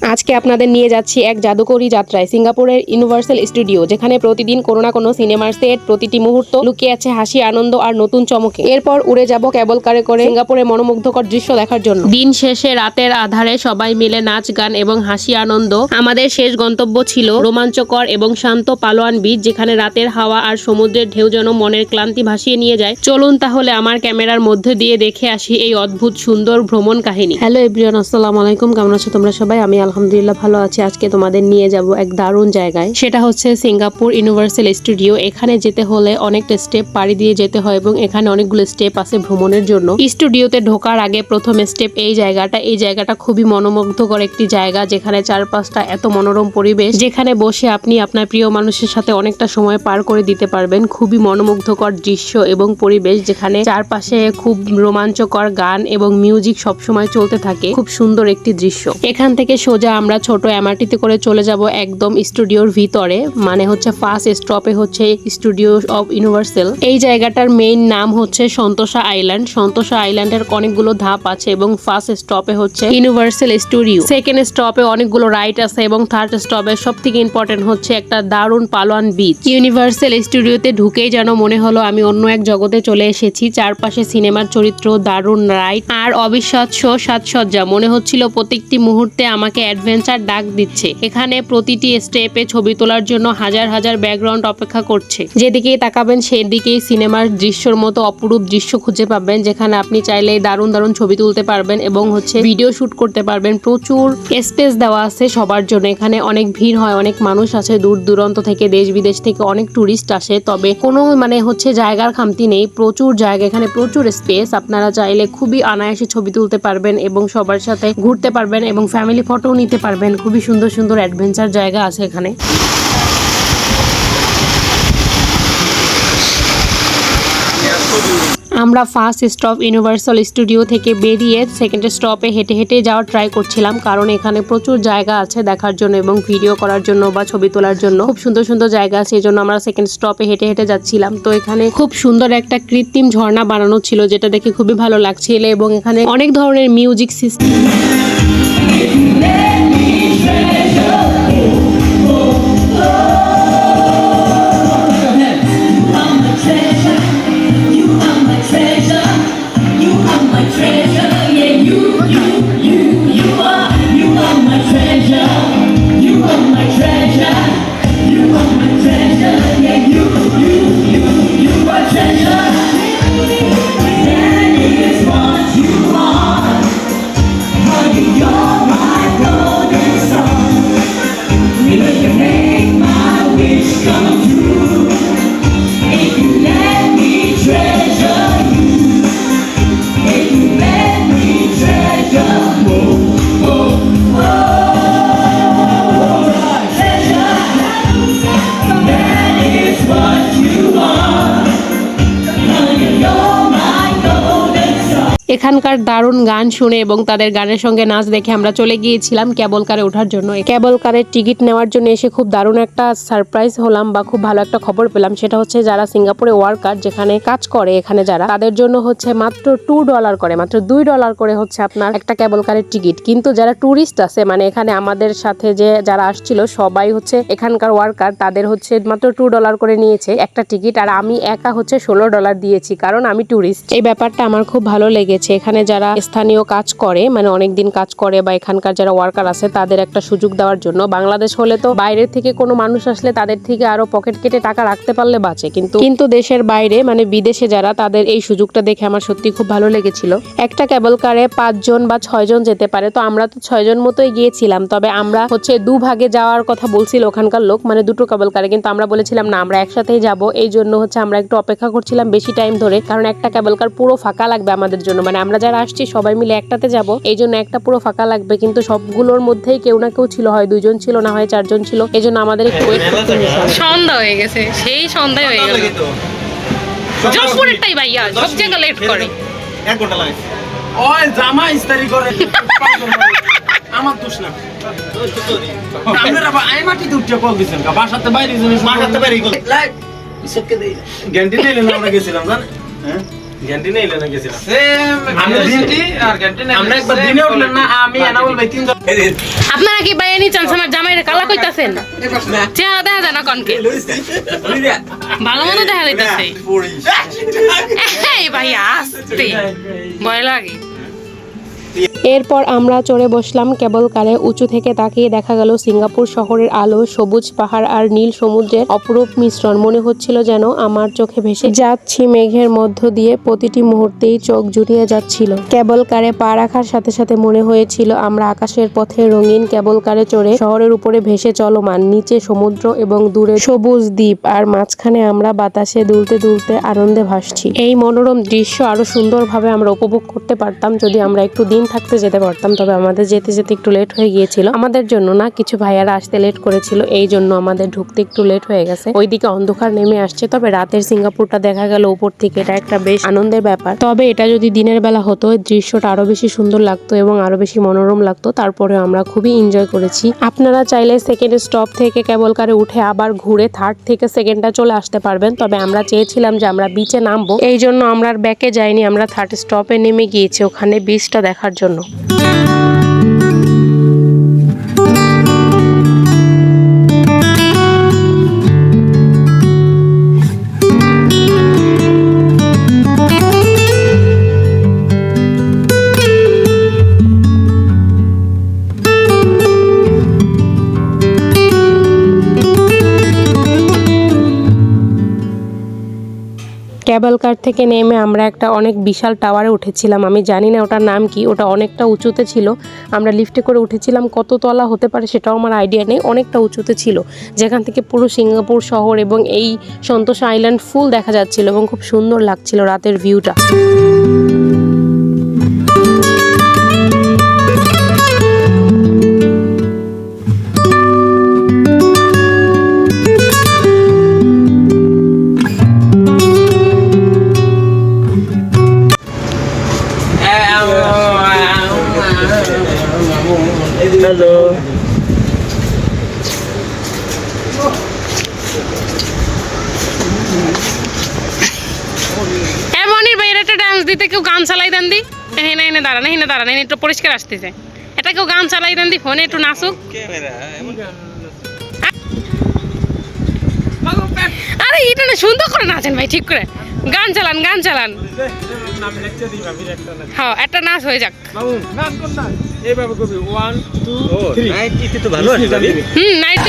আজকে আপনাদের নিয়ে যাচ্ছি এক জাদুকরী যাত্রায়, সিঙ্গাপুরের ইউনিভার্সাল স্টুডিও, যেখানে প্রতিদিন কোনো না কোনো সিনেমার সেট, প্রতিটি মুহূর্ত লুকিয়ে আছে হাসি, আনন্দ আর নতুন চমকে। এরপর উড়ে যাব কেবল কারে করে সিঙ্গাপুরের মনোমুগ্ধকর দৃশ্য দেখার জন্য। দিন শেষে রাতের আধারে সবাই মিলে নাচ, গান এবং হাসি, আনন্দ। আমাদের শেষ গন্তব্য ছিল রোমাঞ্চকর এবং শান্ত পালোয়ান বিচ, যেখানে রাতের হাওয়া আর সমুদ্রের ঢেউ যেন মনের ক্লান্তি ভাসিয়ে নিয়ে যায়। চলুন তাহলে আমার ক্যামেরার মধ্যে দিয়ে দেখে আসি এই অদ্ভুত সুন্দর ভ্রমণ কাহিনী। হ্যালো এভরিওয়ান আসসালামু আলাইকুম। কেমন আছো তোমরা সবাই? আমি আলহামদুলিল্লাহ ভালো আছি। আজকে তোমাদের নিয়ে যাব এক দারুণ জায়গায়। সেটা হচ্ছে সিঙ্গাপুর ইউনিভার্সাল স্টুডিও। এখানে যেতে হলে অনেকটা স্টেপ পাড়ি দিয়ে যেতে হয় এবং এখানে অনেকগুলো স্টেপ আছে ভ্রমণের জন্য। স্টুডিওতে ঢোকার আগে প্রথম স্টেপ এই জায়গাটা। এই জায়গাটা খুবই মনোমুগ্ধকর একটি জায়গা, যেখানে চারপাশটা এত মনোরম পরিবেশ, যেখানে বসে আপনি আপনার প্রিয় মানুষের সাথে অনেকটা সময় পার করে দিতে পারবেন। খুবই মনোমুগ্ধকর দৃশ্য এবং পরিবেশ, যেখানে চারপাশে খুব রোমাঞ্চকর গান এবং মিউজিক সবসময় চলতে থাকে। খুব সুন্দর একটি দৃশ্য। এখান থেকে আমরা ছোট এমআরটিতে করে চলে যাব একদম স্টুডিওর ভিতরে। মানে হচ্ছে ফার্স্ট স্টপে হচ্ছে স্টুডিও অফ ইউনিভার্সাল এই জায়গাটার মেইন নাম হচ্ছে সন্তোষা আইল্যান্ড সন্তোষা আইল্যান্ডের অনেকগুলো ধাপ আছে এবং ফার্স্ট স্টপে হচ্ছে ইউনিভার্সাল স্টুডিও সেকেন্ড স্টপে অনেকগুলো রাইড আছে এবং থার্ড স্টপে সব থেকে ইম্পর্টেন্ট হচ্ছে একটা দারুণ পালোয়ান বিচ ইউনিভার্সাল স্টুডিওতে ঢুকেই যেন মনে হলো আমি অন্য এক জগতে চলে এসেছি। চারপাশে সিনেমার চরিত্র, দারুণ রাইড আর অবিশ্বাস্য সাজসজ্জা। মনে হচ্ছিল প্রত্যেকটি মুহূর্তে আমাকে অ্যাডভেঞ্চার ডাক দিচ্ছে। এখানে প্রতিটি স্টেপে ছবি তোলার জন্য হাজার হাজার ব্যাকগ্রাউন্ড অপেক্ষা করছে। যেদিকেই তাকাবেন, সেদিকেই সিনেমার দৃশ্যর মতো অপরূপ দৃশ্য খুঁজে পাবেন, যেখানে আপনি চাইলে দারুণ দারুণ ছবি তুলতে পারবেন এবং হচ্ছে ভিডিও শুট করতে পারবেন। প্রচুর স্পেস দেওয়া আছে সবার জন্য। এখানে অনেক ভিড় হয়, অনেক মানুষ আছে। দূর দূরান্ত থেকে, দেশ বিদেশ থেকে অনেক টুরিস্ট আসে। তবে কোনো মানে হচ্ছে জায়গার খামতি নেই। প্রচুর জায়গা, এখানে প্রচুর স্পেস। আপনারা চাইলে খুবই অনায়াসে ছবি তুলতে পারবেন এবং সবার সাথে ঘুরতে পারবেন এবং ফ্যামিলি ফটোও নিতে পারবেন। খুবই সুন্দর সুন্দর অ্যাডভেঞ্চার জায়গা আছে এখানে। আমরা ফার্স্ট স্টপ ইউনিভার্সাল স্টুডিও থেকে বেরিয়ে সেকেন্ড স্টপে হেঁটে হেঁটে যাওয়ার ট্রাই করছিলাম, কারণ এখানে প্রচুর জায়গা আছে দেখার জন্য এবং ভিডিও করার জন্য বা ছবি তোলার জন্য। খুব সুন্দর সুন্দর জায়গা এই জন্য আমরা সেকেন্ড স্টপে হেঁটে হেঁটে যাচ্ছিলাম। তো এখানে খুব সুন্দর একটা কৃত্রিম ঝর্ণা বানানো ছিল, যেটা দেখে খুবই ভালো লাগছিল এবং এখানে অনেক ধরনের music system If you let me treasure sun. এখানকার দারুণ গান শুনে এবং তাদের গানের সঙ্গে নাচ দেখে আমরা চলে গিয়েছিলাম ক্যাবল কারে ওঠার জন্য। ক্যাবল কারের টিকিট নেওয়ার জন্য এসে খুব দারুণ একটা সারপ্রাইজ হলাম বা খুব ভালো একটা খবর পেলাম। সেটা হচ্ছে যারা সিঙ্গাপুরে ওয়ার্কার যেখানে কাজ করে এখানে যারা, তাদের জন্য হচ্ছে মাত্র টু ডলার করে, মাত্র দুই ডলার করে হচ্ছে আপনার একটা ক্যাবল কারের টিকিট। কিন্তু যারা ট্যুরিস্ট আছে মানে এখানে আমাদের সাথে যে যারা আসছিল, সবাই হচ্ছে এখানকার ওয়ার্কার, তাদের হচ্ছে মাত্র টু ডলার করে নিয়েছে একটা টিকিট। আর আমি একা হচ্ছে ষোলো ডলার দিয়েছি, কারণ আমি ট্যুরিস্ট এই ব্যাপারটা আমার খুব ভালো লেগেছে। এখানে যারা স্থানীয় কাজ করে মানে অনেক দিন কাজ করে বা এখানকার যারা ওয়ার্কার আছে, তাদের একটা সুযোগ দেওয়ার জন্য। বাংলাদেশ হলে তো বাইরের থেকে কোনো মানুষ আসলে তাদের থেকে আরও পকেট কেটে টাকা রাখতে পারলে বাঁচে। কিন্তু কিন্তু দেশের বাইরে মানে বিদেশে যারা, তাদের এই সুযোগটা দেখে আমার সত্যি খুব ভালো লেগেছিল। একটা কেবল কারে পাঁচজন বা ছয়জন যেতে পারে, তো আমরা তো ছয়জন মতোই গিয়েছিলাম। তবে আমরা হচ্ছে দু ভাগে যাওয়ার কথা বলছিল ওখানকার লোক মানে দুটো কেবল কারে কিন্তু আমরা বলেছিলাম, না, আমরা একসাথেই যাব। এই জন্য হচ্ছে আমরা একটু অপেক্ষা করছিলাম বেশি টাইম ধরে। কারণ একটা কেবল কার পুরো ফাঁকা লাগবে আমাদের জন্য। মানে আমরা যারা আসছি সবাই মিলে একটাতে যাব। এই জন্য একটা পুরো ফাঁকা লাগবে কিন্তু সবগুলোর মধ্যেই কেউ না কেউ ছিল হয় দুইজন ছিল না হয় চারজন ছিল। এই জন্য আমাদের একটু ওয়েট করতে সন্ধ্যা হয়ে গেছে সেই সন্ধ্যায় হয়ে গেল। জয়পুরেরটাই ভাইয়া সব জায়গা লেট করে। এক ঘণ্টা লাগে ওই জামা ইস্তারি করে। আমার দোষ না। আমরা আই মাটি উঠতে কল দিছেন কা বাসাতে বাইরে জন্য মাঠাতে পারি গেল লাইট ইসবকে দেই গ্যান্টি দিলেন আমরা গেছিলাম জান হ্যাঁ? ক্যান্টিনে এলে না গেছিলাম আমরা বিউটি আর ক্যান্টিনে আমরা একবার দিনে উঠলেন না আমি এনাবল ভাই তিনজন আপনারা কি বাইরে নি চান্স আমার জামাইরে কালা কইতাছেন চেহারা দেখা যায় না কনকে ভালো মতো দেখা যাইতাছে এই ভাই আসতে ভয় লাগে এরপর আমরা চড়ে বসলাম কেবল কারে উঁচু থেকে তাকিয়ে দেখা গেল সিঙ্গাপুর শহরের আলো, সবুজ পাহাড় আর নীল সমুদ্রের অপরূপ মিশ্রণ। মনে হচ্ছিল যেন আমার চোখে ভেসে যাচ্ছি মেঘের মধ্য দিয়ে প্রতিটি মুহূর্তেই চোখ জুড়িয়ে যাচ্ছিল। কেবল কারে পা রাখার সাথে সাথে মনে হয়েছিল আমরা আকাশের পথে রঙিন কেবল কারে চড়ে শহরের উপরে ভেসে চলমান, নিচে সমুদ্র এবং দূরে সবুজ দ্বীপ আর মাঝখানে আমরা বাতাসে দুলতে দুলতে আনন্দে ভাসছি। এই মনোরম দৃশ্য আরও সুন্দরভাবে আমরা উপভোগ করতে পারতাম যদি আমরা একটু দিন থাকতে যেতে পারতাম, তবে আমাদের যেতে যেতে একটু লেট হয়ে গিয়েছিল। আমাদের জন্য না, কিছু ভাইয়ারা আসতে লেট করেছিল, এই জন্য আমাদের ঢুকতে একটু লেট হয়ে গেছে। ওইদিকে অন্ধকার নেমে আসছে, তবে রাতের সিঙ্গাপুরটা দেখা গেল উপর থেকে, এটা একটা বেশ আনন্দের ব্যাপার। তবে এটা যদি দিনের বেলা হতো দৃশ্যটা আরও বেশি সুন্দর লাগতো এবং আরও বেশি মনোরম লাগতো তারপরে আমরা খুবই এনজয় করেছি। আপনারা চাইলে সেকেন্ড স্টপ থেকে কেবল কারে উঠে আবার ঘুরে থার্ড থেকে সেকেন্ডটা চলে আসতে পারবেন, তবে আমরা চেয়েছিলাম যে আমরা বিচে নামবো। এই জন্য আমরা ব্যাকে যাইনি, আমরা থার্ড স্টপে নেমে গিয়েছি, ওখানে বিচটা দেখার জন্য। ano. কেবল কার থেকে নেমে আমরা একটা অনেক বিশাল টাওয়ারে উঠেছিলাম। আমি জানি না ওটার নাম কি, ওটা অনেকটা উঁচুতে ছিল। আমরা লিফটে করে উঠেছিলাম, কত তলা হতে পারে সেটাও আমার আইডিয়া নেই, অনেকটা উঁচুতে ছিল। যেখান থেকে পুরো সিঙ্গাপুর শহর এবং এই সন্তোষ আইল্যান্ড ফুল দেখা যাচ্ছিল এবং খুব সুন্দর লাগছিল রাতের ভিউটা ডান্স দিতে কেউ গান চালাই দেন দি? এনে এনে দাঁড়ান এনে দাঁড়ান এনে একটু পরিষ্কার আসতেছে। এটা কেউ গান চালাই দেন দি? ফোনে একটু নাচুক। আরে এটা না সুন্দর করে নাচেন ভাই ঠিক করে। গান চালান গান চালান। হ্যাঁ একটা নাচ হয়ে যাক। এইভাবে করবি ওয়ান টু থ্রি তো ভালো আছে হুম নাইট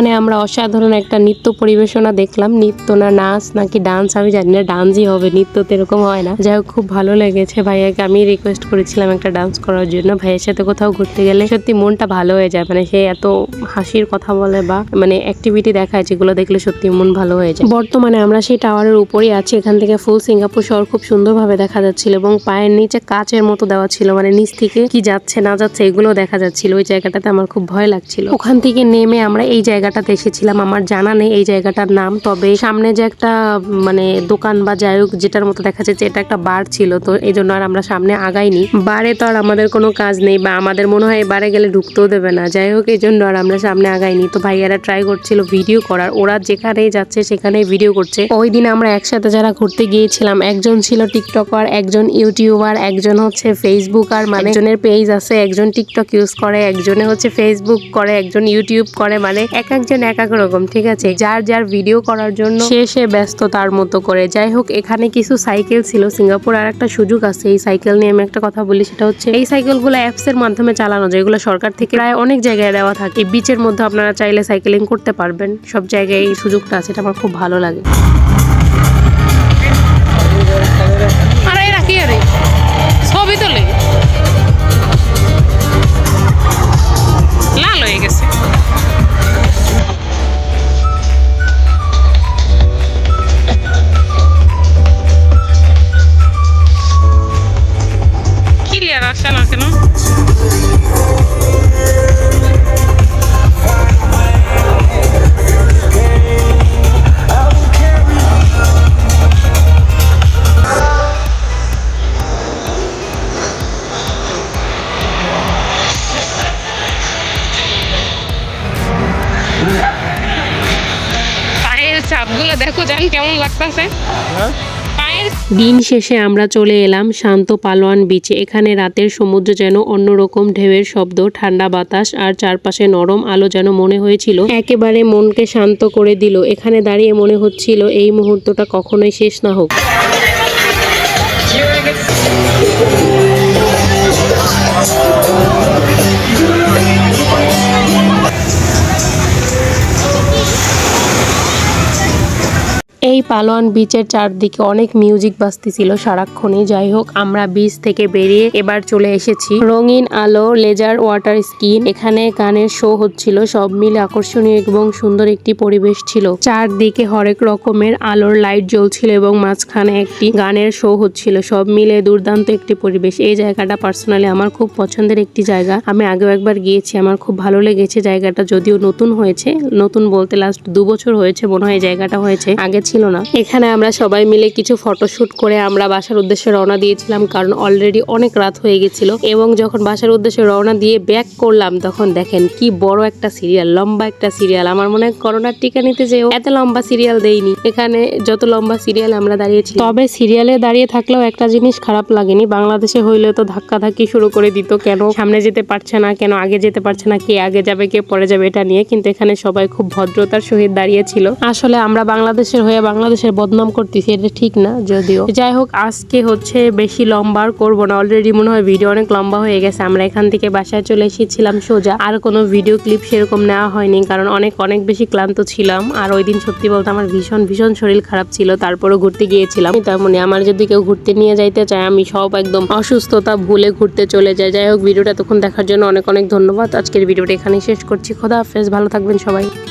এখানে আমরা অসাধারণ একটা নৃত্য পরিবেশনা দেখলাম। নৃত্য না নাচ নাকি ডান্স আমি জানি না ডান্সই হবে, নৃত্য তো এরকম হয় না। যাই হোক, খুব ভালো লেগেছে ভাইয়াকে। আমি রিকোয়েস্ট করেছিলাম একটা ডান্স করার জন্য। ভাইয়ের সাথে কোথাও ঘুরতে গেলে সত্যি মনটা ভালো হয়ে যায়। মানে সে এত হাসির কথা বলে বা মানে অ্যাক্টিভিটি দেখায় যেগুলো দেখলে সত্যি মন ভালো হয়ে যায়। বর্তমানে আমরা সেই টাওয়ারের উপরেই আছি। এখান থেকে ফুল সিঙ্গাপুর শহর খুব সুন্দরভাবে দেখা যাচ্ছিল এবং পায়ের নিচে কাচের মতো দেওয়া ছিল। মানে নিচ থেকে কি যাচ্ছে, না যাচ্ছে এগুলো দেখা যাচ্ছিল। ওই জায়গাটাতে আমার খুব ভয় লাগছিল। ওখান থেকে নেমে আমরা এই জায়গাটাতে এসেছিলাম, আমার জানা নেই এই জায়গাটার নাম। তবে সামনে যে একটা মানে দোকান বা যাই হোক যেটার মতো দেখা যাচ্ছে, এটা একটা বার ছিল, তো এই জন্য আর আমরা সামনে আগাইনি। বারে তো আর আমাদের কোনো কাজ নেই বা আমাদের মনে হয় বারে গেলে ঢুকতেও দেবে না। যাই হোক, এই জন্য আর আমরা সামনে আগাইনি। তো ভাইয়ারা ট্রাই করছিল ভিডিও করার, ওরা যেখানেই যাচ্ছে সেখানেই ভিডিও করছে। ওই দিন আমরা একসাথে যারা ঘুরতে গিয়েছিলাম, একজন ছিল টিকটকার একজন ইউটিউবার একজন হচ্ছে ফেসবুকার মানে একজনের পেজ আছে, একজন টিকটক ইউজ করে, একজনে হচ্ছে ফেসবুক করে, একজন ইউটিউব করে মানে এক একজন এক এক রকম, ঠিক আছে? যার যার ভিডিও করার জন্য সে সে ব্যস্ত তার মতো করে। যাই হোক, এখানে কিছু সাইকেল ছিল সিঙ্গাপুর, আর একটা সুযোগ আছে। এই সাইকেল নিয়ে আমি একটা কথা বলি, সেটা হচ্ছে এই সাইকেলগুলো অ্যাপস এর মাধ্যমে চালানো যায়। এগুলো সরকার থেকে প্রায় অনেক জায়গায় দেওয়া থাকে। বিচের মধ্যে আপনারা চাইলে সাইকেলিং করতে পারবেন। সব জায়গায় এই সুযোগটা আছে, এটা আমার খুব ভালো লাগে। দিন শেষে আমরা চলে এলাম শান্ত পালোয়ান বিচে এখানে রাতের সমুদ্র যেন অন্যরকম ঢেউয়ের শব্দ, ঠান্ডা বাতাস আর চারপাশে নরম আলো যেন মনে হয়েছিল। একেবারে মনকে শান্ত করে দিল। এখানে দাঁড়িয়ে মনে হচ্ছিল এই মুহূর্তটা কখনোই শেষ না হোক। এই পালোয়ান বিচের চারদিকে অনেক মিউজিক বাজতেছিল সারাক্ষণই। যাই হোক, আমরা বিচ থেকে বেরিয়ে এবার চলে এসেছি রঙিন আলো লেজার ওয়াটার স্কিন এখানে গানের শো হচ্ছিল, সব মিলে আকর্ষণীয় এবং সুন্দর একটি পরিবেশ ছিল। চারদিকে হরেক রকমের আলোর লাইট জ্বলছিল এবং মাঝখানে একটি গানের শো হচ্ছিল, সব মিলে দুর্দান্ত একটি পরিবেশ। এই জায়গাটা পার্সোনালি আমার খুব পছন্দের একটি জায়গা। আমি আগেও একবার গিয়েছি, আমার খুব ভালো লেগেছে জায়গাটা, যদিও নতুন হয়েছে। নতুন বলতে লাস্ট দু বছর হয়েছে, মনে হয় জায়গাটা হয়েছে। আগে ছিল না। এখানে আমরা সবাই মিলে কিছু ফটোশুট করে আমরা বাসার উদ্দেশ্যে রওনা দিয়েছিলাম কারণ অলরেডি অনেক রাত হয়ে গেছিল। এবং যখন বাসার উদ্দেশ্যে রওনা দিয়ে ব্যাক করলাম, তখন দেখেন কি বড় একটা সিরিয়াল লম্বা একটা সিরিয়াল আমার মনে হয় করোনার টিকা নিতে যেও এত লম্বা সিরিয়াল দেয়নি। এখানে যত লম্বা সিরিয়াল আমরা দাঁড়িয়েছি তবে সিরিয়ালে দাঁড়িয়ে থাকলেও একটা জিনিস খারাপ লাগেনি। বাংলাদেশে হইলে তো ধাক্কা ধাক্কি শুরু করে দিত কেন? সামনে যেতে পারছে না, কেন আগে যেতে পারছে না, কে আগে যাবে, কে পরে যাবে এটা নিয়ে। কিন্তু এখানে সবাই খুব ভদ্রতার সহিত দাঁড়িয়েছিল আসলে আমরা বাংলাদেশের হয়ে বাংলাদেশের বদনাম করতেছি, এটা ঠিক না যদিও। যাই হোক, আজকে হচ্ছে বেশি লম্বা আর করব না। অলরেডি মনে হয় ভিডিও অনেক লম্বা হয়ে গেছে। আমরা এখান থেকে বাসায় চলে এসেছিলাম সোজা। আর কোনো ভিডিও ক্লিপ সেরকম নেওয়া হয়নি, কারণ অনেক অনেক বেশি ক্লান্ত ছিলাম। আর ওই দিন সত্যি বলতে আমার ভীষণ ভীষণ শরীর খারাপ ছিল। তারপরও ঘুরতে গিয়েছিলাম। তেমনি আমার যদি কেউ ঘুরতে নিয়ে যাইতে চায়, আমি সব একদম অসুস্থতা ভুলে ঘুরতে চলে যাই। যাই হোক ভিডিওটা তখন দেখার জন্য অনেক অনেক ধন্যবাদ। আজকের ভিডিওটা এখানেই শেষ করছি। খোদা হাফেজ, ভালো থাকবেন সবাই।